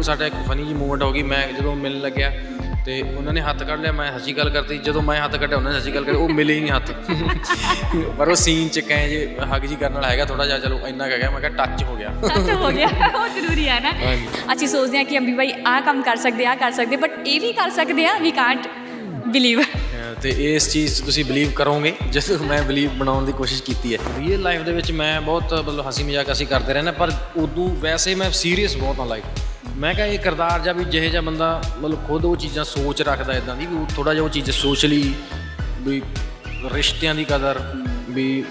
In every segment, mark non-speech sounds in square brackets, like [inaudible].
ਉਹ ਸਾਡਾ ਇੱਕ ਫਨੀ ਜੀ ਮੂਵਮੈਂਟ ਹੋ ਗਈ। ਮੈਂ ਜਦੋਂ ਮਿਲਣ ਲੱਗਿਆ ਤੇ ਉਹਨਾਂ ਨੇ ਹੱਥ ਕੱਢ ਲਿਆ ਮੈਂ ਹੱਸੀ ਗੱਲ ਕਰਤੀ। ਜਦੋਂ ਮੈਂ ਹੱਥ ਕੱਢਿਆ ਉਹਨਾਂ ਨੇ ਹੱਸੀ ਗੱਲ ਕਰੀ ਉਹ ਮਿਲੇ ਹੀ ਨਹੀਂ ਹੱਥ। [laughs] ਪਰ ਉਹ ਸੀਨ ਚ ਕਹੇ ਜੇ ਹੱਗ ਜੀ ਕਰਨ ਵਾਲਾ ਹੈਗਾ ਥੋੜਾ ਜਿਹਾ ਚਲੋ ਇੰਨਾ ਕਹਿ ਗਿਆ ਮੈਂ ਕਿਹਾ ਟੱਚ ਹੋ ਗਿਆ। ਟੱਚ ਹੋ ਗਿਆ ਉਹ ਜ਼ਰੂਰੀ ਹੈ ਨਾ। ਅਸੀਂ ਸੋਚਦੇ ਹਾਂ ਕਿ ਅੰਬੀ ਬਾਈ ਆਹ ਕੰਮ ਕਰ ਸਕਦੇ ਆ ਕਰ ਸਕਦੇ ਬਟ ਇਹ ਵੀ ਕਰ ਸਕਦੇ ਆ ਵੀ ਕਾਂਟ ਬਿਲੀਵ ਤੇ ਇਸ ਚੀਜ਼ ਤੁਸੀਂ ਬਲੀਵ ਕਰੋਗੇ ਜਦੋਂ ਮੈਂ ਬਲੀਵ ਬਣਾਉਣ ਦੀ ਕੋਸ਼ਿਸ਼ ਕੀਤੀ ਹੈ। ਰੀਅਲ ਲਾਈਫ ਦੇ ਵਿੱਚ ਮੈਂ ਬਹੁਤ ਮਤਲਬ ਹਸੀ ਮਜ਼ਾਕ ਅਸੀਂ ਕਰਦੇ ਰਹਿੰਦੇ ਪਰ ਉਦੋਂ ਵੈਸੇ ਮੈਂ ਸੀਰੀਅਸ ਬਹੁਤ ਹਾਂ ਲਾਈਫ ਮੈਂ ਕਿਹਾ ਇਹ ਕਿਰਦਾਰ ਜਾਂ ਵੀ ਜਿਹੇ ਜਿਹਾ ਬੰਦਾ ਮਤਲਬ ਖੁਦ ਉਹ ਚੀਜ਼ਾਂ ਸੋਚ ਰੱਖਦਾ ਇਦਾਂ ਦੀ ਵੀ ਉਹ ਥੋੜਾ ਜਿਹਾ ਉਹ ਚੀਜ਼ ਸੋਸ਼ਲੀ ਵੀ ਰਿਸ਼ਤਿਆਂ ਦੀ ਕਦਰ ਵੀ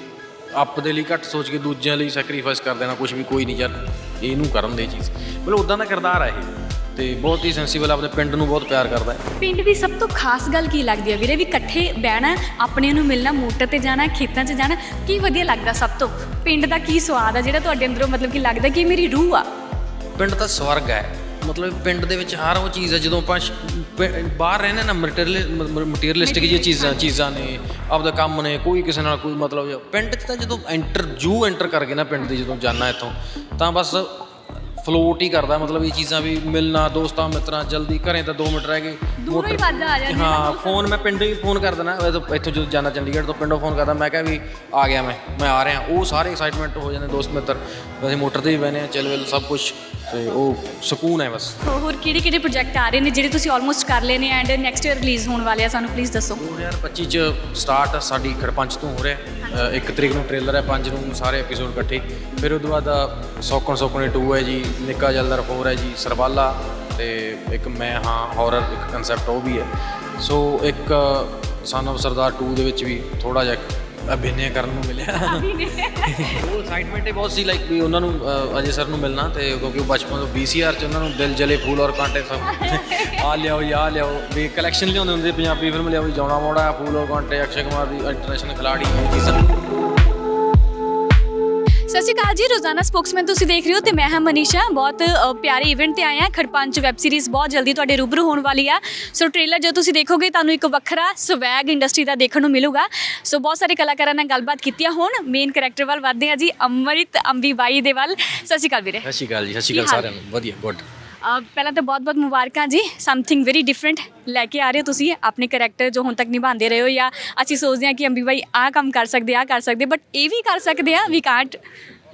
ਆਪ ਦੇ ਲਈ ਘੱਟ ਸੋਚ ਕੇ ਦੂਜਿਆਂ ਲਈ ਸੈਕਰੀਫਾਈਸ ਕਰ ਦੇਣਾ ਕੁਝ ਵੀ ਕੋਈ ਨਹੀਂ ਯਾਰ ਇਹਨੂੰ ਕਰਨ ਦੇ ਚੀਜ਼। ਮਤਲਬ ਉਦਾਂ ਦਾ ਕਿਰਦਾਰ ਹੈ ਇਹ ਤੇ ਬਹੁਤ ਹੀ ਸੈਂਸੀਬਲ ਆਪਣੇ ਪਿੰਡ ਨੂੰ ਬਹੁਤ ਪਿਆਰ ਕਰਦਾ ਹੈ। ਪਿੰਡ ਦੀ ਸਭ ਤੋਂ ਖਾਸ ਗੱਲ ਕੀ ਲੱਗਦੀ ਹੈ ਵੀਰੇ? ਵੀ ਇਕੱਠੇ ਬਹਿਣਾ ਆਪਣੇ ਨੂੰ ਮਿਲਣਾ ਮੋਟਰ ਤੇ ਜਾਣਾ ਖੇਤਾਂ 'ਚ ਜਾਣਾ ਕੀ ਵਧੀਆ ਲੱਗਦਾ ਸਭ ਤੋਂ? ਪਿੰਡ ਦਾ ਕੀ ਸਵਾਦ ਆ ਜਿਹੜਾ ਤੁਹਾਡੇ ਅੰਦਰੋਂ ਮਤਲਬ ਕਿ ਲੱਗਦਾ ਕਿ ਮੇਰੀ ਰੂਹ ਆ? ਪਿੰਡ ਤਾਂ ਸਵਰਗ ਹੈ। ਮਤਲਬ ਪਿੰਡ ਦੇ ਵਿੱਚ ਹਰ ਉਹ ਚੀਜ਼ ਹੈ ਜਦੋਂ ਆਪਾਂ ਸ਼- ਪਿੰ- ਬਾਹਰ ਰਹਿੰਦੇ ਨਾ ਮਟੀਰੀਅਲ ਮਟੀਰੀਅਲਿਸਟਿਕ ਜਿਹੀਆਂ ਚੀਜ਼ਾਂ ਚੀਜ਼ਾਂ ਨੇ ਆਪਦਾ ਕੰਮ ਨੇ ਕੋਈ ਕਿਸੇ ਨਾਲ ਕੋਈ ਮਤਲਬ। ਪਿੰਡ 'ਚ ਤਾਂ ਜਦੋਂ ਐਂਟਰ ਜੂ ਐਂਟਰ ਕਰ ਗਏ ਨਾ ਪਿੰਡ ਦੇ ਜਦੋਂ ਜਾਣਾ ਇੱਥੋਂ ਤਾਂ ਬਸ ਫਲੋਟ ਹੀ ਕਰਦਾ ਮਤਲਬ ਇਹ ਚੀਜ਼ਾਂ ਵੀ ਮਿਲਣਾ ਦੋਸਤਾਂ ਮਿੱਤਰਾਂ ਜਲਦੀ ਘਰੇ ਤਾਂ 2 ਮਿੰਟ ਰਹਿ ਗਏ। ਦੂਰੋਂ ਹੀ ਵਾਜਾ ਆ ਜਾਂਦੀ ਹਾਂ ਫੋਨ ਮੈਂ ਪਿੰਡੋਂ ਹੀ ਫੋਨ ਕਰ ਦੇਣਾ ਇੱਥੋਂ ਜਦੋਂ ਜਾਣਾ ਚੰਡੀਗੜ੍ਹ ਤੋਂ ਪਿੰਡੋਂ ਫੋਨ ਕਰਦਾ ਮੈਂ ਕਿਹਾ ਵੀ ਆ ਗਿਆ ਮੈਂ ਮੈਂ ਆ ਰਿਹਾ। ਉਹ ਸਾਰੇ ਐਕਸਾਈਟਮੈਂਟ ਹੋ ਜਾਂਦੇ ਦੋਸਤ ਮਿੱਤਰ। ਵੈਸੇ ਮੋਟਰ ਤੇ ਵੀ ਬਹਿਨੇ ਆ ਚੱਲ ਵੇਲ ਸਭ ਕੁਝ ਤੇ ਉਹ ਸਕੂਨ ਹੈ ਬਸ। ਹੋਰ ਕਿਹੜੇ ਕਿਹੜੇ ਪ੍ਰੋਜੈਕਟ ਆ ਰਹੇ ਨੇ ਜਿਹੜੇ ਤੁਸੀਂ ਆਲਮੋਸਟ ਕਰ ਲਏ ਨੇ ਐਂਡ ਨੈਕਸਟ ਈਅਰ ਰਿਲੀਜ਼ ਹੋਣ ਵਾਲੇ ਆ? ਸਾਨੂੰ ਪਲੀਜ਼ ਦੱਸੋ। 2025 ਚ ਸਟਾਰਟ ਸਾਡੀ ਖੜਪੰਚ ਤੋਂ ਹੋ ਰਿਹਾ। ਇੱਕ ਤਰੀਕ ਨੂੰ ਟ੍ਰੇਲਰ ਹੈ 5 ਨੂੰ ਸਾਰੇ ਐਪੀਸੋਡ ਇਕੱਠੇ। ਫਿਰ ਉਹ ਤੋਂ ਬਾਅਦ ਅ, ਸੌਕਣ ਸੌਕਣੇ 2 ਹੈ ਜੀ ਨਿੱਕਾ ਜਲਦਰ 4 ਹੈ ਜੀ ਸਰਬਾਲਾ ਤੇ ਇੱਕ ਮੈਂ ਹਾਂ ਹਾਰਰ ਇੱਕ ਕਨਸੈਪਟ ਉਹ ਵੀ ਹੈ। ਸੋ ਇੱਕ ਸਨ of ਸਰਦਾਰ 2 ਦੇ ਵਿੱਚ ਵੀ ਥੋੜਾ ਜਿਹਾ ਅਭਿਨੈ ਕਰਨ ਨੂੰ ਮਿਲਿਆ। ਉਹ ਐਕਸਾਈਟਮੈਂਟ ਹੀ ਬਹੁਤ ਸੀ ਲਾਈਕ ਵੀ ਉਹਨਾਂ ਨੂੰ ਅ, ਅਜੇ ਸਰ ਨੂੰ ਮਿਲਣਾ ਤੇ ਕਿਉਂਕਿ ਉਹ ਬਚਪਨ ਤੋਂ VCR ਚ ਉਹਨਾਂ ਨੂੰ ਦਿਲ ਜਲੇ ਫੂਲ ਔਰ ਕਾਂਟੇ ਸਭ। ਆ ਲਿਆਓ ਯਾ ਲਿਆਓ। ਵੀ ਕਲੈਕਸ਼ਨ ਲਿਆਉਂਦੇ ਹੁੰਦੇ ਪੰਜਾਬੀ ਫਿਲਮ ਲਿਆਓ ਵੀ ਜਾਉਣਾ ਮੋੜਾ ਫੂਲ ਔਰ ਕਾਂਟੇ ਅਕਸ਼ੇ ਕੁਮਾਰ ਦੀ ਇੰਟਰਨੈਸ਼ਨਲ ਖਿਲਾੜੀ ਇਹ ਚੀਜ਼ਾਂ ਸਤਿ ਸ਼੍ਰੀ ਅਕਾਲ ਜੀ ਰੋਜ਼ਾਨਾ ਸਪੋਕਸਮੈਨ ਤੁਸੀਂ ਦੇਖ ਰਹੇ ਹੋ ਤੇ ਮੈਂ ਹਾਂ ਮਨੀਸ਼ਾ। ਬਹੁਤ ਅ, ਪਿਆਰੇ ਇਵੈਂਟ ਤੇ ਆਏ ਆ ਖੜਪੰਚ ਵੈਬ ਸੀਰੀਜ਼ ਬਹੁਤ ਜਲਦੀ ਤੁਹਾਡੇ ਰੂਬਰੂ ਹੋਣ ਵਾਲੀ ਆ। ਸੋ ਟ੍ਰੇਲਰ ਜਦੋਂ ਤੁਸੀਂ ਦੇਖੋਗੇ ਤੁਹਾਨੂੰ ਇੱਕ ਵੱਖਰਾ ਸਵੈਗ ਇੰਡਸਟਰੀ ਦਾ ਦੇਖਣ ਨੂੰ ਮਿਲੂਗਾ। ਸੋ ਬਹੁਤ ਸਾਰੇ ਕਲਾਕਾਰਾਂ ਨਾਲ ਗੱਲਬਾਤ ਕੀਤੀ ਆ। ਹੁਣ ਮੇਨ ਕੈਰੈਕਟਰ ਵੱਲ ਵਧਦੇ ਆ ਜੀ ਅੰਮ੍ਰਿਤ ਅੰਬੀ ਬਾਈ ਦੇ ਵੱਲ। ਸਤਿ ਸ਼੍ਰੀ ਅਕਾਲ ਵੀਰੇ। ਸਤਿ ਸ਼੍ਰੀ ਅਕਾਲ ਜੀ ਸਤਿ ਸ਼੍ਰੀ ਕੀ ਅਕਾਲ ਹਾਲ? ਸਾਰਿਆਂ ਨੂੰ। ਵਧੀਆ ਗੁੱਡ ਪਹਿਲਾਂ ਤਾਂ ਬਹੁਤ-ਬਹੁਤ ਮੁਬਾਰਕਾਂ ਜੀ। ਸਮਥਿੰਗ ਵੈਰੀ ਡਿਫਰੈਂਟ ਲੈ ਕੇ ਆ ਰਹੇ ਹੋ ਤੁਸੀਂ। ਆਪਣੇ ਕੈਰੈਕਟਰ ਜੋ ਹੁਣ ਤੱਕ ਨਿਭਾਉਂਦੇ ਰਹੇ ਹੋ ਜਾਂ ਅਸੀਂ ਸੋਚਦੇ ਹਾਂ ਕਿ ਅੰਬੀ ਬਾਈ ਆਹ ਕੰਮ ਕਰ ਸਕਦੇ ਆ ਕਰ ਸਕਦੇ ਬਟ ਇਹ ਵੀ ਕਰ ਸਕਦੇ ਆ ਵੀ ਕਾਂਟ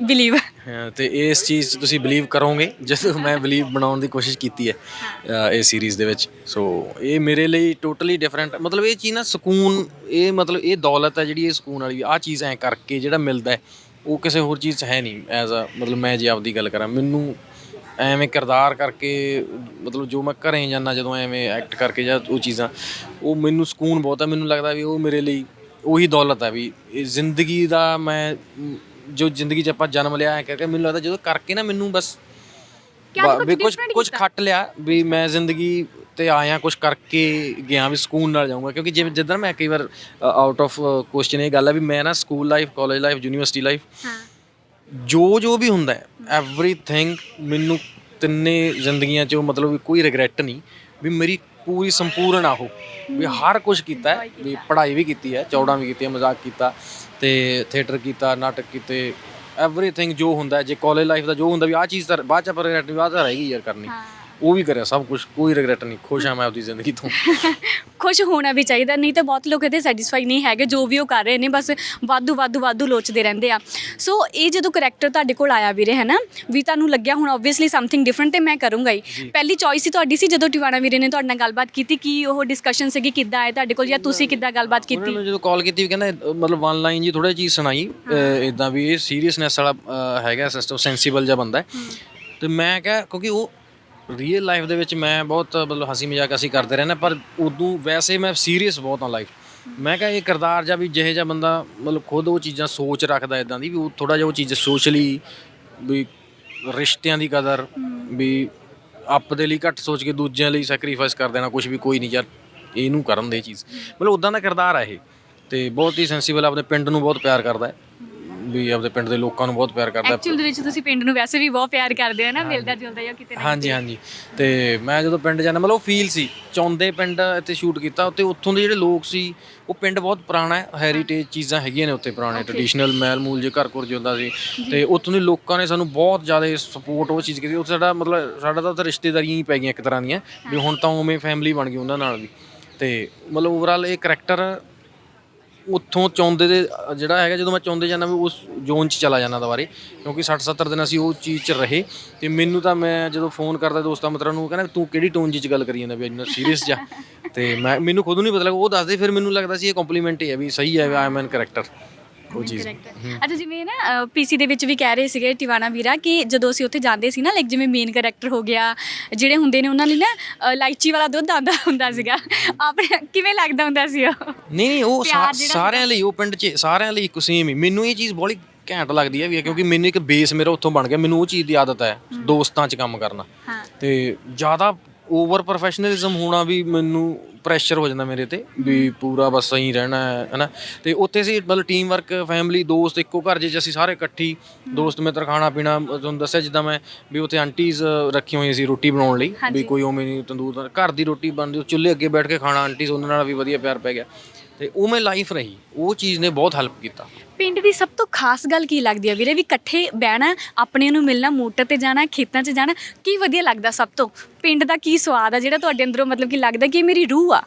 ਬਿਲੀਵ ਹਾਂ, ਤੇ ਇਸ ਚੀਜ਼ 'ਚ ਤੁਸੀਂ ਬਿਲੀਵ ਕਰੋਗੇ ਜਦੋਂ ਮੈਂ ਬਿਲੀਵ ਬਣਾਉਣ ਦੀ ਕੋਸ਼ਿਸ਼ ਕੀਤੀ ਹੈ ਇਹ ਸੀਰੀਜ਼ ਦੇ ਵਿੱਚ। ਸੋ ਇਹ ਮੇਰੇ ਲਈ ਟੋਟਲੀ ਡਿਫਰੈਂਟ ਮਤਲਬ ਇਹ ਚੀਜ਼ ਨਾ ਸਕੂਨ ਇਹ ਮਤਲਬ ਇਹ ਦੌਲਤ ਹੈ ਜਿਹੜੀ ਇਹ ਸਕੂਨ ਵਾਲੀ ਆ ਚੀਜ਼ ਐ ਕਰਕੇ ਜਿਹੜਾ ਮਿਲਦਾ ਉਹ ਕਿਸੇ ਹੋਰ ਚੀਜ਼ 'ਚ ਹੈ ਨਹੀਂ। ਐਜ਼ ਅ ਮਤਲਬ ਮੈਂ ਜੇ ਆਪਦੀ ਗੱਲ ਕਰਾਂ ਮੈਨੂੰ ਐਵੇਂ ਕਿਰਦਾਰ ਕਰਕੇ ਮਤਲਬ ਜੋ ਮੈਂ ਘਰੇ ਜਾਂਦਾ ਜਦੋਂ ਐਵੇਂ ਐਕਟ ਕਰਕੇ ਜਾਂ ਉਹ ਚੀਜ਼ਾਂ ਉਹ ਮੈਨੂੰ ਸਕੂਨ ਬਹੁਤ ਹੈ ਮੈਨੂੰ ਲੱਗਦਾ ਵੀ ਉਹ ਮੇਰੇ ਲਈ ਉਹੀ ਦੌਲਤ ਹੈ ਵੀ ਇਹ ਜ਼ਿੰਦਗੀ ਦਾ ਮੈਂ ਜੋ ਜ਼ਿੰਦਗੀ 'ਚ ਆਪਾਂ ਜਨਮ ਲਿਆ ਹੈ ਕਰਕੇ ਮੈਨੂੰ ਲੱਗਦਾ ਜਦੋਂ ਕਰਕੇ ਨਾ ਮੈਨੂੰ ਬਸ ਵਾ- ਕੁਝ ਕੁਝ? ਖੱਟ ਲਿਆ ਵੀ ਮੈਂ ਜ਼ਿੰਦਗੀ ਤੇ ਆਇਆ ਕੁਝ ਕਰਕੇ ਗਿਆ ਵੀ ਸਕੂਨ ਨਾਲ ਜਾਊਂਗਾ। ਕਿਉਂਕਿ ਜਿਵੇਂ ਜਿੱਦਾਂ ਮੈਂ ਕਈ ਵਾਰ ਆਊਟ ਆਫ ਕੁਐਸਚਨ ਇਹ ਗੱਲ ਹੈ ਵੀ ਮੈਂ ਨਾ school life college life university life ਹਾਂ। ਜੋ ਜੋ ਵੀ ਹੁੰਦਾ ਹੈ ਐਵਰੀਥਿੰਗ ਮੈਨੂੰ ਤਿੰਨੇ ਜ਼ਿੰਦਗੀਆਂ 'ਚ ਮਤਲਬ ਕੋਈ ਰਿਗਰੈਟ ਨਹੀਂ ਵੀ ਮੇਰੀ ਪੂਰੀ ਸੰਪੂਰਨ ਆਹੋ ਵੀ ਹਰ ਕੁਝ ਕੀਤਾ ਹੈ ਵੀ ਪੜ੍ਹਾਈ ਵੀ ਕੀਤੀ ਹੈ ਚੌੜਾਂ ਵੀ ਕੀਤੀਆਂ ਮਜ਼ਾਕ ਕੀਤਾ ਤੇ ਥੀਏਟਰ ਕੀਤਾ ਨਾਟਕ ਕੀਤੇ ਐਵਰੀਥਿੰਗ ਜੋ ਹੁੰਦਾ ਹੈ ਜੇ ਕਾਲਜ ਲਾਈਫ ਦਾ ਜੋ ਹੁੰਦਾ ਵੀ ਆਹ ਚੀਜ਼ ਤਾਂ ਬਾਅਦ ਚ ਨਹੀਂ ਬਾਅਦ ਚ ਰਹੇਗੀ ਯਾਰ ਕਰਨੀ। ਉਹ ਵੀ ਕਰਿਆ ਸਭ ਕੁਝ ਕੋਈ ਰਿਗਰੈਟ ਨਹੀਂ ਖੁਸ਼ ਹਾਂ ਮੈਂ ਆਪਦੀ ਜ਼ਿੰਦਗੀ ਤੋਂ। [laughs] ਖੁਸ਼ ਹੋਣਾ ਵੀ ਚਾਹੀਦਾ ਨਹੀਂ ਤਾਂ ਬਹੁਤ ਲੋਕ ਇਹਦੇ ਸੈਟੀਸਫਾਈ ਨਹੀਂ ਹੈਗੇ ਜੋ ਵੀ ਉਹ ਕਰ ਰਹੇ ਨੇ ਬਸ ਵਾਧੂ ਵਾਧੂ ਵਾਧੂ ਲੋਚਦੇ ਰਹਿੰਦੇ ਆ। ਸੋ ਇਹ ਜਦੋਂ ਕਰੈਕਟਰ ਤੁਹਾਡੇ ਕੋਲ ਆਇਆ ਵੀਰੇ ਹੈ ਨਾ ਵੀ ਤੁਹਾਨੂੰ ਲੱਗਿਆ ਹੁਣ ਆਬਵੀਅਸਲੀ ਸਮਥਿੰਗ ਡਿਫਰੈਂਟ ਤੇ ਮੈਂ ਕਰੂੰਗਾ ਹੀ। ਪਹਿਲੀ ਚੋਇਸ ਹੀ ਤੁਹਾਡੀ ਸੀ ਜਦੋਂ ਟਿਵਾਣਾ ਵੀਰੇ ਨੇ ਤੁਹਾਡੇ ਨਾਲ ਗੱਲਬਾਤ ਕੀਤੀ ਕਿ ਉਹ ਡਿਸਕਸ਼ਨ ਸੀਗੀ ਕਿੱਦਾਂ ਆਏ ਤੁਹਾਡੇ ਕੋਲ ਜਾਂ ਤੁਸੀਂ ਕਿੱਦਾਂ ਗੱਲਬਾਤ ਉਹਨਾਂ ਕੀਤੀ? ਨੇ ਜਦੋਂ ਕਾਲ ਕੀਤੀ ਵੀ ਕਹਿੰਦਾ ਮਤਲਬ ਵਨ ਲਾਈਨ ਜੀ ਥੋੜਾ ਚੀਜ਼ ਸੁਣਾਈ ਇਦਾਂ ਵੀ ਇਹ ਸੀਰੀਅਸਨੈਸ ਵਾਲਾ ਅਹ, ਹੈਗਾ ਸਿਸਟਮ ਸੈਂਸੀਬਲ ਜਿਹਾ ਬੰਦਾ ਹੈ। ਤੇ ਮੈਂ ਕਿਹਾ ਕਿਉਂਕਿ ਉਹ ਰੀਅਲ ਲਾਈਫ ਦੇ ਵਿੱਚ ਮੈਂ ਬਹੁਤ ਮਤਲਬ ਹਸੀ ਮਜ਼ਾਕ ਅਸੀਂ ਕਰਦੇ ਰਹਿੰਦੇ ਪਰ ਉਦੋਂ ਵੈਸੇ ਮੈਂ ਸੀਰੀਅਸ ਬਹੁਤ ਹਾਂ ਲਾਈਫ ਮੈਂ ਕਿਹਾ ਇਹ ਕਿਰਦਾਰ ਜਾਂ ਵੀ ਜਿਹੇ ਜਿਹਾ ਬੰਦਾ ਮਤਲਬ ਖੁਦ ਉਹ ਚੀਜ਼ਾਂ ਸੋਚ ਰੱਖਦਾ ਇਦਾਂ ਦੀ ਵੀ ਉਹ ਥੋੜਾ ਜਿਹਾ ਉਹ ਚੀਜ਼ ਸੋਸ਼ਲੀ ਵੀ ਰਿਸ਼ਤਿਆਂ ਦੀ ਕਦਰ ਵੀ ਆਪ ਦੇ ਲਈ ਘੱਟ ਸੋਚ ਕੇ ਦੂਜਿਆਂ ਲਈ ਸੈਕਰੀਫਾਈਸ ਕਰ ਦੇਣਾ ਕੁਝ ਵੀ ਕੋਈ ਨਹੀਂ ਯਾਰ ਇਹਨੂੰ ਕਰਨ ਦੇ ਚੀਜ਼। ਮਤਲਬ ਉਦਾਂ ਦਾ ਕਿਰਦਾਰ ਹੈ ਇਹ ਤੇ ਬਹੁਤ ਹੀ ਸੈਂਸੀਬਲ ਆਪਣੇ ਪਿੰਡ ਨੂੰ ਬਹੁਤ ਪਿਆਰ ਕਰਦਾ ਹੈ। ਵੀ ਆਪਦੇ ਪਿੰਡ ਦੇ ਲੋਕਾਂ ਨੂੰ ਬਹੁਤ ਪਿਆਰ ਕਰਦਾ। ਐਕਚੁਅਲ ਦੇ ਵਿੱਚ ਤੁਸੀਂ ਪਿੰਡ ਨੂੰ ਵੈਸੇ ਵੀ ਬਹੁਤ ਪਿਆਰ ਕਰਦੇ ਹੋ ਨਾ ਮਿਲਦਾ ਜੁਲਦਾ ਜਾਂ ਕਿਤੇ ਨਾ ਹਾਂਜੀ ਹਾਂਜੀ। ਤੇ ਮੈਂ ਜਦੋਂ ਪਿੰਡ ਜਾਂਦਾ ਮਤਲਬ ਫੀਲ ਸੀ ਚੌਂਦੇ ਪਿੰਡ ਇੱਥੇ ਸ਼ੂਟ ਕੀਤਾ ਉੱਤੇ ਉੱਥੋਂ ਦੇ ਜਿਹੜੇ ਲੋਕ ਸੀ ਉਹ ਪਿੰਡ ਬਹੁਤ ਪੁਰਾਣਾ ਹੈ ਹੈਰੀਟੇਜ ਚੀਜ਼ਾਂ ਹੈਗੀਆਂ ਨੇ ਉੱਤੇ ਪੁਰਾਣੇ ਟ੍ਰੈਡੀਸ਼ਨਲ ਮਹਿਲ ਮੂਲ ਜੇ ਘਰ ਘੁਰ ਜਿਉਂਦਾ ਸੀ। ਤੇ ਉੱਥੋਂ ਦੇ ਲੋਕਾਂ ਨੇ ਸਾਨੂੰ ਬਹੁਤ ਜ਼ਿਆਦਾ ਸਪੋਰਟ ਉਹ ਚੀਜ਼ ਕੀਤੀ ਉੱਥੇ ਸਾਡਾ ਮਤਲਬ ਸਾਡਾ ਤਾਂ ਉੱਥੇ ਰਿਸ਼ਤੇਦਾਰੀਆਂ ਹੀ ਪੈ ਗਈਆਂ ਇੱਕ ਤਰ੍ਹਾਂ ਦੀਆਂ ਵੀ ਹੁਣ ਤਾਂ ਉਵੇਂ ਫੈਮਿਲੀ ਬਣ ਗਈ ਉਹਨਾਂ ਨਾਲ ਵੀ। ਤੇ ਮਤਲਬ ਓਵਰਆਲ ਇਹ ਕਰੈਕਟਰ ਉੱਥੋਂ ਚੌਂਦੇ ਦੇ ਅ, ਜਿਹੜਾ ਹੈਗਾ ਜਦੋਂ ਮੈਂ ਚੌਂਦੇ ਜਾਂਦਾ ਵੀ ਉਸ ਜ਼ੋਨ 'ਚ ਚਲਾ ਜਾਂਦਾ ਦੁਬਾਰੇ ਕਿਉਂਕਿ 60 70 ਦਿਨ ਅਸੀਂ ਉਹ ਚੀਜ਼ 'ਚ ਰਹੇ। ਤੇ ਮੈਨੂੰ ਤਾਂ ਮੈਂ ਜਦੋਂ ਫੋਨ ਕਰਦਾ ਦੋਸਤਾਂ ਮਿੱਤਰਾਂ ਨੂੰ ਕਹਿੰਦਾ ਤੂੰ ਕਿਹੜੀ ਟੋਨ 'ਚ ਗੱਲ ਕਰੀ ਜਾਂਦਾ ਵੀ ਇੰਨਾ ਸੀਰੀਅਸ ਜਾ ਤੇ ਮੈਂ ਮੈਨੂੰ ਖੁਦ ਨੂੰ ਨਹੀਂ ਪਤਾ ਲੱਗਾ ਉਹ ਦੱਸਦੇ ਫਿਰ ਮੈਨੂੰ ਲੱਗਦਾ ਸੀ ਇਹ ਕੰਪਲੀਮੈਂਟ ਹੀ ਹੈ ਵੀ ਸਹੀ ਹੈ ਆਈ ਐਮ ਐਨ ਕਰੈਕਟਰ ਉਹ ਚੀਜ਼। ਅੱਛਾ ਜਿਵੇਂ ਨਾ ਪੀਸੀ ਦੇ ਵਿੱਚ ਵੀ ਕਹਿ ਰਹੇ ਸੀਗੇ ਟਿਵਾਣਾ ਵੀਰਾ ਕਿ ਜਦੋਂ ਅਸੀਂ ਉੱਥੇ ਜਾਂਦੇ ਸੀ ਨਾ ਲਾਈਕ ਜਿਵੇਂ ਮੇਨ ਕੈਰੈਕਟਰ ਹੋ ਗਿਆ ਜਿਹੜੇ ਹੁੰਦੇ ਨੇ ਉਹਨਾਂ ਲਈ ਨਾ ਇਲਾਇਚੀ ਵਾਲਾ ਦੁੱਧ ਆਂਦਾ ਹੁੰਦਾ ਸੀਗਾ। ਆਪਣੇ ਕਿਵੇਂ ਲੱਗਦਾ ਹੁੰਦਾ ਸੀ ਉਹ? ਨਹੀਂ ਨਹੀਂ ਉਹ ਸਾਰਿਆਂ ਲਈ ਉਹ ਪਿੰਡ 'ਚ ਸਾਰਿਆਂ ਲਈ ਇੱਕੋ ਸੇਮ ਹੀ। ਮੈਨੂੰ ਇਹ ਚੀਜ਼ ਬੜੀ ਘੈਂਟ ਲੱਗਦੀ ਹੈ ਵੀ ਕਿਉਂਕਿ ਮੈਨੂੰ ਇੱਕ ਬੇਸ ਮੇਰਾ ਉੱਥੋਂ ਬਣ ਗਿਆ। ਮੈਨੂੰ ਉਹ ਚੀਜ਼ ਦੀ ਆਦਤ ਹੈ ਦੋਸਤਾਂ 'ਚ ਕੰਮ ਕਰਨਾ। ਤੇ ਜ਼ਿਆਦਾ ਓਵਰ ਪ੍ਰੋਫੈਸ਼ਨਲਿਜ਼ਮ ਹੋਣਾ ਵੀ ਮੈਨੂੰ ਪ੍ਰੈਸ਼ਰ ਹੋ ਜਾਂਦਾ ਮੇਰੇ ਤੇ ਵੀ ਪੂਰਾ ਬਸ ਸਹੀ ਰਹਿਣਾ ਹੈ ਹਨਾ? ਤੇ ਉੱਥੇ ਸੀ ਮਤਲਬ ਟੀਮ ਵਰਕ ਫੈਮਿਲੀ ਦੋਸਤ ਇੱਕੋ ਘਰ 'ਚ ਅਸੀਂ ਸਾਰੇ ਇਕੱਠੀ ਦੋਸਤ ਮਿੱਤਰ ਖਾਣਾ ਪੀਣਾ ਤੁਹਾਨੂੰ ਦੱਸਿਆ ਜਿੱਦਾਂ ਮੈਂ ਵੀ ਉੱਥੇ ਆਂਟੀਜ਼ ਰੱਖੀਆਂ ਹੋਈਆਂ ਸੀ ਰੋਟੀ ਬਣਾਉਣ ਲਈ ਵੀ ਕੋਈ ਉਵੇਂ ਨਹੀਂ ਤੰਦੂਰ ਘਰ ਦੀ ਰੋਟੀ ਬਣਦੀ ਚੁੱਲ੍ਹੇ ਅੱਗੇ ਬੈਠ ਕੇ ਖਾਣਾ ਆਂਟੀਜ਼ ਉਹਨਾਂ ਨਾਲ ਵੀ ਵਧੀਆ ਪਿਆਰ ਪੈ ਗਿਆ। ਤੇ ਉਹ ਮੈਂ ਲਾਈਫ ਰਹੀ ਉਹ ਚੀਜ਼ ਨੇ ਬਹੁਤ ਹੈਲਪ ਕੀਤਾ। ਪਿੰਡ ਦੀ ਸਭ ਤੋਂ ਖਾਸ ਗੱਲ ਕੀ ਲੱਗਦੀ ਹੈ ਵੀਰੇ? ਵੀ ਇਕੱਠੇ ਬਹਿਣਾ ਆਪਣੇ ਨੂੰ ਮਿਲਣਾ ਮੋਟਰ ਤੇ ਜਾਣਾ ਖੇਤਾਂ 'ਚ ਜਾਣਾ ਕੀ ਵਧੀਆ ਲੱਗਦਾ ਸਭ ਤੋਂ? ਪਿੰਡ ਦਾ ਕੀ ਸਵਾਦ ਆ ਜਿਹੜਾ ਤੁਹਾਡੇ ਅੰਦਰੋਂ ਮਤਲਬ ਕਿ ਲੱਗਦਾ ਕਿ ਇਹ ਮੇਰੀ ਰੂਹ ਆ?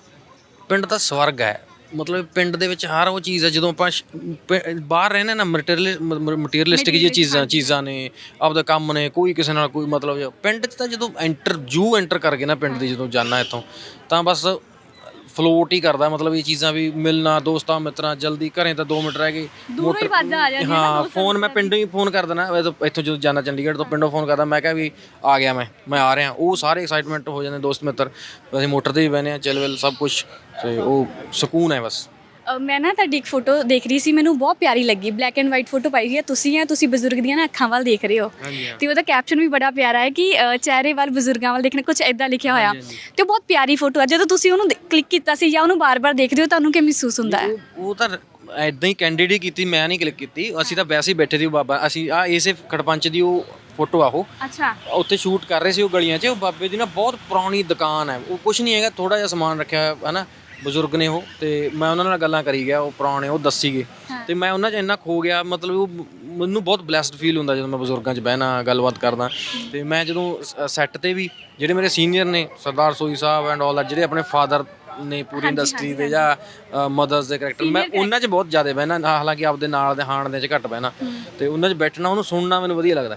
ਪਿੰਡ ਤਾਂ ਸਵਰਗ ਹੈ। ਮਤਲਬ ਪਿੰਡ ਦੇ ਵਿੱਚ ਹਰ ਉਹ ਚੀਜ਼ ਹੈ ਜਦੋਂ ਆਪਾਂ ਬਾਹਰ ਰਹਿੰਦੇ ਨਾ ਮਟੀਰੀਅਲਿਸਟਿਕ ਜੀ ਚੀਜ਼ਾਂ ਚੀਜ਼ਾਂ ਨੇ ਆਪਦਾ ਕੰਮ ਨੇ ਕੋਈ ਕਿਸੇ ਨਾਲ ਕੋਈ ਮਤਲਬ। ਪਿੰਡ 'ਚ ਤਾਂ ਜਦੋਂ ਐਂਟਰ ਜੂ ਐਂਟਰ ਕਰਕੇ ਨਾ ਪਿੰਡ ਦੀ ਜਦੋਂ ਜਾਣਾ ਇੱਥੋਂ ਤਾਂ ਬਸ ਫਲੋਟ ਹੀ ਕਰਦਾ ਮਤਲਬ ਇਹ ਚੀਜ਼ਾਂ ਵੀ ਮਿਲਣਾ ਦੋਸਤਾਂ ਮਿੱਤਰਾਂ ਜਲਦੀ ਘਰੇ ਤਾਂ 2 ਮਿੰਟ ਰਹਿ ਗਏ। ਦੂਰੋਂ ਹੀ ਆ ਹਾਂ ਫੋਨ ਮੈਂ ਪਿੰਡੋਂ ਹੀ ਫੋਨ ਕਰ ਦੇਣਾ ਇੱਥੋਂ ਜਦੋਂ ਜਾਣਾ ਚੰਡੀਗੜ੍ਹ ਤੋਂ ਪਿੰਡੋਂ ਫੋਨ ਕਰਦਾ ਮੈਂ ਕਿਹਾ ਵੀ ਆ ਗਿਆ ਮੈਂ ਮੈਂ ਆ ਰਿਹਾ। ਉਹ ਸਾਰੇ ਐਕਸਾਈਟਮੈਂਟ ਹੋ ਜਾਂਦੇ ਦੋਸਤ ਮਿੱਤਰ। ਅਸੀਂ ਮੋਟਰ ਤੇ ਵੀ ਬਹਿਨੇ ਆ ਚਿਲਵਿਲ ਸਭ ਕੁਝ ਤੇ ਉਹ ਸਕੂਨ ਹੈ ਬਸ। ਅ, ਮੈਂ ਨਾ ਤੁਹਾਡੀ ਇੱਕ ਫੋਟੋ ਦੇਖ ਰਹੀ ਸੀ ਮੈਨੂੰ ਬਹੁਤ ਪਿਆਰੀ ਲੱਗੀ। ਬਲੈਕ ਐਂਡ ਵਾਈਟ ਫੋਟੋ ਪਾਈ ਹੋਈ ਹੈ। ਤੁਸੀਂ ਆ ਤੁਸੀਂ ਬਜ਼ੁਰਗ ਦੀਆਂ ਨਾ ਅੱਖਾਂ ਵੱਲ ਦੇਖ ਰਹੇ ਹੋ। ਤੇ ਉਹਦਾ ਕੈਪਸ਼ਨ ਵੀ ਬੜਾ ਪਿਆਰਾ ਹੈ ਕਿ ਅ, ਚਿਹਰੇ ਵੱਲ ਬਜ਼ੁਰਗਾਂ ਵੱਲ ਦੇਖਣਾ ਕੁਝ ਐਦਾਂ ਲਿਖਿਆ ਹੋਇਆ। ਤੇ ਉਹ ਬਹੁਤ ਪਿਆਰੀ ਫੋਟੋ ਹੈ ਜਦੋਂ ਤੁਸੀਂ ਉਹਨੂੰ ਕਲਿੱਕ ਕੀਤਾ ਸੀ ਜਾਂ ਉਹਨੂੰ ਬਾਰ-ਬਾਰ ਦੇਖਦੇ ਹੋ ਤੁਹਾਨੂੰ ਕੀ ਮਹਿਸੂਸ ਹੁੰਦਾ ਹੈ? ਉਹ ਉਹ ਤਾਂ ਐਦਾਂ ਹੀ ਕੈਂਡੀਡੇਟ ਹੀ ਕੀਤੀ ਮੈਂ ਨਹੀਂ ਕਲਿੱਕ ਕੀਤੀ। ਅਸੀਂ ਤਾਂ ਵੈਸੇ ਹੀ ਬੈਠੇ ਸੀ ਬਾਬਾ ਅਸੀਂ ਆ ਇਸੇ ਖੜਪੰਚ ਦੀ ਉਹ ਫੋਟੋ ਆ ਉਹ। ਅੱਛਾ। ਉੱਥੇ ਸ਼ੂਟ ਕਰ ਰਹੇ ਸੀ ਉਹ ਗਲੀਆਂ 'ਚ। ਉਹ ਬਾਬੇ ਦੀ ਨਾ ਬਹੁਤ ਪੁਰਾਣੀ ਦੁਕਾਨ ਹੈ। ਉਹ ਕੁਝ ਨਹੀਂ ਹੈਗਾ ਥੋੜਾ ਜਿਹਾ ਸਮਾਨ ਰੱਖਿਆ ਹੋਇਆ ਹੈ ਨਾ ਬਜ਼ੁਰਗ ਨੇ ਉਹ ਤੇ ਮੈਂ ਉਹਨਾਂ ਨਾਲ ਗੱਲਾਂ ਕਰੀ ਗਿਆ ਉਹ ਪੁਰਾਣੇ ਉਹ ਦੱਸੀ ਗਏ ਤੇ ਮੈਂ ਉਹਨਾਂ 'ਚ ਇੰਨਾ ਖੋ ਗਿਆ ਮਤਲਬ ਉਹ ਮੈਨੂੰ ਬਹੁਤ ਬlesed ਫੀਲ ਹੁੰਦਾ ਜਦੋਂ ਮੈਂ ਬਜ਼ੁਰਗਾਂ 'ਚ ਬਹਿਣਾ ਗੱਲਬਾਤ ਕਰਦਾ। ਤੇ ਮੈਂ ਜਦੋਂ ਸੈੱਟ ਤੇ ਵੀ ਜਿਹੜੇ ਮੇਰੇ ਸੀਨੀਅਰ ਨੇ ਸਰਦਾਰ ਸੋਈ ਸਾਹਿਬ ਐਂਡ ਆਲ ਜਿਹੜੇ ਆਪਣੇ ਫਾਦਰ ਨੇ ਪੂਰੀ ਇੰਡਸਟਰੀ ਦੇ ਜਾਂ ਮਦਰਸ ਦੇ ਕਰੈਕਟਰ ਮੈਂ ਉਹਨਾਂ 'ਚ ਬਹੁਤ ਜ਼ਿਆਦਾ ਬਹਿਣਾ ਹਾਲਾਂਕਿ ਆਪਦੇ ਨਾਲ ਦੇ ਹਾਣ ਦੇ 'ਚ ਘੱਟ ਬਹਿਣਾ। ਤੇ ਉਹਨਾਂ 'ਚ ਬੈਠਣਾ ਉਹਨੂੰ ਸੁਣਨਾ ਮੈਨੂੰ ਵਧੀਆ ਲੱਗਦਾ।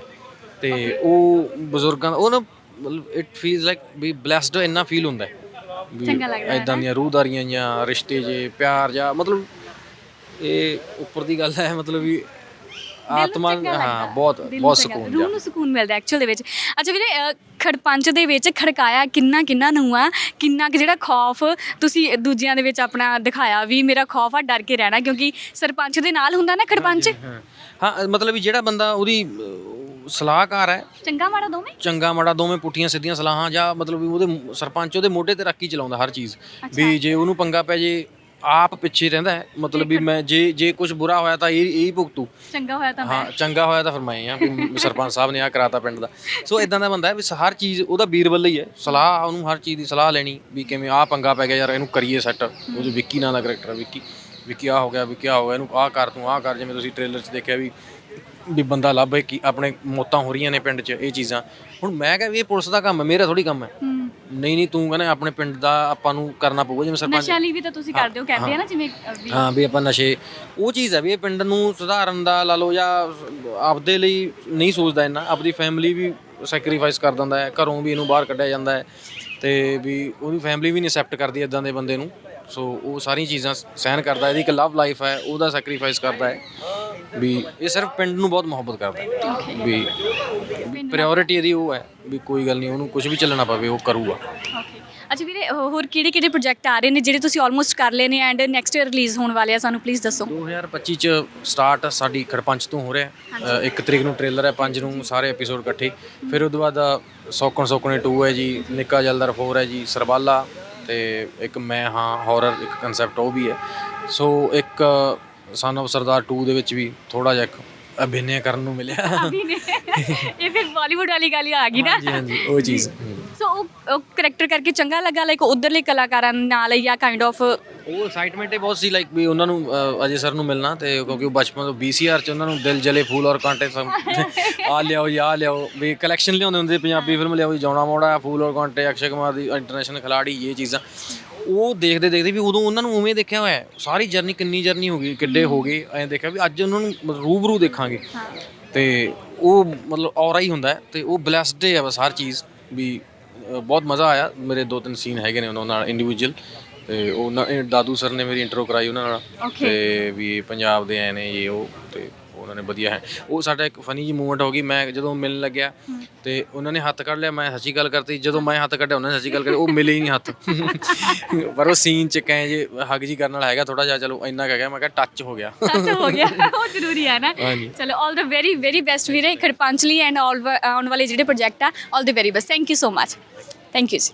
ਤੇ ਉਹ ਬਜ਼ੁਰਗਾਂ ਉਹ ਨਾ ਮਤਲਬ it feels like we blessed ਇੰਨਾ ਫੀਲ ਹੁੰਦਾ। ਹੈ ਚੰਗਾ ਲੱਗਦਾ ਇਦਾਂ ਦੀਆਂ ਰੂਹਦਾਰੀਆਂ ਜਾਂ ਰਿਸ਼ਤੇ ਜੇ ਪਿਆਰ ਜਾਂ ਮਤਲਬ ਇਹ ਉੱਪਰ ਦੀ ਗੱਲ ਹੈ ਮਤਲਬ ਵੀ ਆਤਮਾ ਹਾਂ ਬਹੁਤ ਬਹੁਤ ਸਕੂਨ ਰੂਹ ਨੂੰ ਸਕੂਨ ਮਿਲਦਾ ਐਕਚੁਅਲ ਦੇ ਵਿੱਚ। ਅੱਛਾ ਵੀਰੇ ਖੜਪੰਚ ਦੇ ਵਿੱਚ ਖੜਕਾਇਆ ਕਿੰਨਾ ਕਿੰਨਾ ਨੂੰ ਆ ਕਿੰਨਾ ਕਿ ਜਿਹੜਾ ਖੌਫ ਤੁਸੀਂ ਦੂਜਿਆਂ ਦੇ ਵਿੱਚ ਆਪਣਾ ਦਿਖਾਇਆ ਵੀ ਮੇਰਾ ਖੌਫ ਆ ਡਰ ਕੇ ਰਹਿਣਾ ਕਿਉਂਕਿ ਸਰਪੰਚ ਦੇ ਨਾਲ ਹੁੰਦਾ ਨਾ ਖੜਪੰਚ? ਹਾਂ। ਹਾਂ ਮਤਲਬ ਵੀ ਜਿਹੜਾ ਬੰਦਾ ਉਹਦੀ ਸਲਾਹਕਾਰ ਹੈ। ਚੰਗਾ ਮਾੜਾ ਦੋਵੇਂ? ਚੰਗਾ ਮਾੜਾ ਦੋਵੇਂ ਪੁੱਠੀਆਂ ਸਿੱਧੀਆਂ ਸਲਾਹਾਂ ਜਾਂ ਮਤਲਬ ਵੀ ਉਹਦੇ ਸਰਪੰਚ ਉਹਦੇ ਮੋਢੇ ਤੇ ਰੱਖ ਕੇ ਚਲਾਉਂਦਾ ਹਰ ਚੀਜ਼। ਵੀ ਜੇ ਉਹਨੂੰ ਪੰਗਾ ਪੈ ਜੇ ਆਪ ਪਿੱਛੇ ਰਹਿੰਦਾ ਹੈ। ਮਤਲਬ ਵੀ ਮੈਂ ਜੇ ਜੇ ਕੁਝ ਬੁਰਾ ਹੋਇਆ ਤਾਂ ਇਹ ਇਹ ਹੀ ਭੁਗਤੂ। ਚੰਗਾ ਹੋਇਆ ਤਾਂ ਮੈਂ। ਹਾਂ ਚੰਗਾ ਹੋਇਆ ਤਾਂ ਫਿਰ ਮੈਂ ਹੀ ਆ ਵੀ ਸਰਪੰਚ ਸਾਹਿਬ ਨੇ ਆ ਕਰਾਤਾ ਪਿੰਡ ਦਾ। ਸੋ ਇਦਾਂ ਦਾ ਬੰਦਾ ਹੈ ਵੀ ਹਰ ਚੀਜ਼ ਉਹਦਾ ਬੀਰਬਲ ਹੀ ਹੈ। ਸਲਾਹ ਉਹਨੂੰ ਹਰ ਚੀਜ਼ ਦੀ ਸਲਾਹ ਲੈਣੀ ਵੀ ਕਿਵੇਂ ਆ ਪੰਗਾ ਪੈ ਗਿਆ ਯਾਰ ਇਹਨੂੰ ਕਰੀਏ ਸੈੱਟ। ਉਹ ਜੋ ਵਿੱਕੀ ਨਾਂ ਦਾ ਕਰੈਕਟਰ ਵਿੱਕੀ। ਵਿੱਕੀ ਆ ਹੋ ਗਿਆ ਵਿੱਕੀ ਆ ਹੋ ਗਿਆ ਇਹਨੂੰ ਆ ਕਰ ਤੂੰ ਆ ਕਰ। ਜਿਵੇਂ ਤੁਸੀਂ ਟ੍ਰੇਲਰ 'ਚ ਦੇਖਿਆ ਵੀ ਵੀ ਬੰਦਾ ਲੱਭ ਕਿ ਆਪਣੇ ਮੌਤਾਂ ਹੋ ਰਹੀਆਂ ਨੇ ਪਿੰਡ 'ਚ ਇਹ ਚੀਜ਼ਾਂ। ਹੁਣ ਮੈਂ ਕਿਹਾ ਵੀ ਇਹ ਪੁਲਿਸ ਦਾ ਕੰਮ ਹੈ ਮੇਰਾ ਥੋੜੀ ਕੰਮ ਹੈ। ਹੂੰ। ਨਹੀਂ ਨਹੀਂ ਤੂੰ ਕਹਿੰਦਾ ਆਪਣੇ ਪਿੰਡ ਦਾ ਆਪਾਂ ਨੂੰ ਕਰਨਾ ਪਊਗਾ ਜਿਵੇਂ ਸਰਪੰਚ ਨਸ਼ਾ ਲਈ ਵੀ ਤਾਂ ਤੁਸੀਂ ਕਰਦੇ ਹੋ ਕਹਿੰਦੇ ਆ ਨਾ ਜਿਵੇਂ ਅ, ਵੀ ਹਾਂ ਵੀ ਆਪਾਂ ਨਸ਼ੇ ਉਹ ਚੀਜ਼ ਹੈ ਵੀ ਇਹ ਪਿੰਡ ਨੂੰ ਸੁਧਾਰਨ ਦਾ ਲਾ ਲਓ ਜਾਂ ਆਪਦੇ ਲਈ ਨਹੀਂ ਸੋਚਦਾ ਇੰਨਾ ਆਪਦੀ ਫੈਮਿਲੀ ਵੀ ਸੈਕਰੀਫਾਈਸ ਕਰ ਦਿੰਦਾ ਹੈ ਘਰੋਂ ਵੀ ਇਹਨੂੰ ਬਾਹਰ ਕੱਢਿਆ ਜਾਂਦਾ ਹੈ ਤੇ ਵੀ ਉਹਦੀ ਫੈਮਿਲੀ ਵੀ ਨਹੀਂ ਅਸੈਪਟ ਕਰਦੀ ਇਦਾਂ ਦੇ ਬੰਦੇ ਨੂੰ। ਸੋ ਉਹ ਸਾਰੀਆਂ ਚੀਜ਼ਾਂ ਸਹਿਨ ਕਰਦਾ ਇਹਦੀ ਇੱਕ ਲਵ ਲਾਈਫ ਹੈ ਉਹਦਾ ਸੈਕਰੀਫਾਈਸ ਕਰਦਾ ਹੈ। ਵੀ ਇਹ ਸਿਰਫ ਪਿੰਡ ਨੂੰ ਬਹੁਤ ਮੁਹੱਬਤ ਕਰਦਾ ਵੀ ਪ੍ਰਾਇੋਰਟੀ ਇਹਦੀ ਉਹ ਹੈ ਵੀ ਕੋਈ ਗੱਲ ਨਹੀਂ ਉਹਨੂੰ ਕੁਝ ਵੀ ਚੱਲਣਾ ਪਵੇ ਉਹ ਕਰੂਗਾ। ਓਕੇ ਅੱਛਾ ਵੀਰੇ ਹੋਰ ਕਿਹੜੇ ਕਿਹੜੇ ਪ੍ਰੋਜੈਕਟ ਆ ਰਹੇ ਨੇ ਜਿਹੜੇ ਤੁਸੀਂ ਆਲਮੋਸਟ ਕਰ ਲਏ ਨੇ ਐਂਡ ਨੈਕਸਟ ਈਅਰ ਰਿਲੀਜ਼ ਹੋਣ ਵਾਲੇ ਆ? ਸਾਨੂੰ ਪਲੀਜ਼ ਦੱਸੋ। 2025 ਚ ਸਟਾਰਟ ਸਾਡੀ ਖੜਪੰਚ ਤੋਂ ਹੋ ਰਿਹਾ ਇੱਕ ਤਰੀਕ ਨੂੰ ਟ੍ਰੇਲਰ ਹੈ 5 ਨੂੰ ਸਾਰੇ ਐਪੀਸੋਡ ਇਕੱਠੇ। ਫਿਰ ਉਸ ਤੋਂ ਬਾਅਦ ਸੌਕਣ ਸੌਕਣੇ 2 ਹੈ ਜੀ ਨਿੱਕਾ ਜਲਦਰ 4 ਹੈ ਜੀ ਸਰਬਾਲਾ ਤੇ ਇੱਕ ਮੈਂ ਹਾਂ ਹਾਰਰ ਇੱਕ ਕਨਸੈਪਟ ਉਹ ਵੀ ਹੈ। ਸੋ ਇੱਕ ਸਨ ਸਰਦਾਰ 2 ਦੇ ਵਿੱਚ ਵੀ ਥੋੜਾ ਜਿਹਾ ਇੱਕ ਅਭਿਨੈ ਕਰਨ ਨੂੰ ਮਿਲਿਆ। ਇਹ ਫਿਰ ਬਾਲੀਵੁੱਡ ਵਾਲੀ ਗੱਲ ਹੀ ਆ ਗਈ ਨਾ। ਹਾਂਜੀ ਹਾਂਜੀ ਉਹ ਚੀਜ਼। ਸੋ ਉਹ ਕਰੈਕਟਰ ਕਰਕੇ ਚੰਗਾ ਲੱਗਾ ਲਾਈਕ ਉਧਰਲੇ ਕਲਾਕਾਰਾਂ ਨਾਲ ਜਾਂ ਕਾਈਂਡ ਆਫ ਉਹ ਐਕਸਾਈਟਮੈਂਟ ਹੀ ਬਹੁਤ ਸੀ ਲਾਈਕ ਵੀ ਉਹਨਾਂ ਨੂੰ ਅਜੇ ਸਰ ਨੂੰ ਮਿਲਣਾ ਤੇ ਕਿਉਂਕਿ ਉਹ ਬਚਪਨ ਤੋਂ BCR ਚ ਉਹਨਾਂ ਨੂੰ ਦਿਲ ਜਲੇ ਫੂਲ ਔਰ ਕਾਂਟੇ [laughs] ਆ ਲਿਆਓ ਯਾ ਲਿਆਓ। ਵੀ ਕਲੈਕਸ਼ਨ ਲਿਆਉਂਦੇ ਹੁੰਦੇ ਪੰਜਾਬੀ ਫਿਲਮ ਲਿਆਓ ਜੌਣਾ ਮੋੜਾ ਫੂਲ ਔਰ ਕਾਂਟੇ ਅਕਸ਼ੇ ਕੁਮਾਰ ਦੀ ਇੰਟਰਨੈਸ਼ਨਲ ਖਿਲਾੜੀ ਇਹ ਚੀਜ਼ਾਂ। ਉਹ ਦੇਖਦੇ ਦੇਖਦੇ ਵੀ ਉਦੋਂ ਉਹਨਾਂ ਨੂੰ ਉਵੇਂ ਦੇਖਿਆ ਹੋਇਆ ਹੈ। ਸਾਰੀ ਜਰਨੀ ਕਿੰਨੀ ਜਰਨੀ ਹੋ ਗਈ ਕਿੱਡੇ ਹੋ ਗਏ ਐਂ ਦੇਖਿਆ ਵੀ ਅੱਜ ਉਹਨਾਂ ਨੂੰ ਰੂਬਰੂ ਦੇਖਾਂਗੇ। ਤੇ ਉਹ ਮਤਲਬ ਔਰਾ ਹੀ ਹੁੰਦਾ ਹੈ ਤੇ ਉਹ ਬਲੈਸਡ ਹੈ ਬਸ ਹਰ ਚੀਜ਼। ਵੀ ਅ, ਬਹੁਤ ਮਜ਼ਾ ਆਇਆ। ਮੇਰੇ ਦੋ ਤਿੰਨ ਸੀਨ ਹੈਗੇ ਨੇ ਉਹਨਾਂ ਨਾਲ ਇੰਡੀਵਿਜੂਅਲ ਤੇ ਉਹਨਾਂ ਇਹ ਦਾਦੂ ਸਰ ਨੇ ਮੇਰੀ ਇੰਟਰੋ ਕਰਾਈ ਉਹਨਾਂ ਨਾਲ। ਤੇ ਵੀ ਇਹ ਪੰਜਾਬ ਦੇ ਆਏ ਨੇ ਇਹ ਉਹ। ਉਹਨਾਂ ਨੇ ਵਧੀਆ ਹੈ। ਉਹ ਸਾਡਾ ਇੱਕ ਫਨੀ ਜੀ ਮੂਵਮੈਂਟ ਹੋ ਗਈ। ਮੈਂ ਜਦੋਂ ਮਿਲਣ ਲੱਗਿਆ ਤੇ ਉਹਨਾਂ ਨੇ ਹੱਥ ਕੱਢ ਲਿਆ ਮੈਂ ਸੱਚੀ ਗੱਲ ਕਰਤੀ। ਜਦੋਂ ਮੈਂ ਹੱਥ ਕੱਢਿਆ ਉਹਨਾਂ ਨੇ ਸੱਚੀ ਗੱਲ ਕਰੀ। ਉਹ ਮਿਲੇ ਹੀ ਨਹੀਂ ਹੱਥ। [laughs] ਪਰ ਉਹ ਸੀਨ ਚ ਕਹੇ ਜੇ ਹੱਗ ਜੀ ਕਰਨ ਵਾਲਾ ਹੈਗਾ ਥੋੜਾ ਜਿਹਾ ਚਲੋ ਇੰਨਾ ਕਹਿ ਗਿਆ ਮੈਂ ਕਿਹਾ ਟੱਚ ਹੋ ਗਿਆ। ਟੱਚ ਹੋ ਗਿਆ। ਉਹ ਜ਼ਰੂਰੀ ਹੈ ਨਾ। ਚਲੋ all the very very best ਵੀਰੇ ਖੜਪੰਚਲੀ ਐਂਡ ਆਲ ਆਉਣ ਵਾਲੇ ਜਿਹੜੇ ਪ੍ਰੋਜੈਕਟ ਆ all the very best thank you so much thank you ji.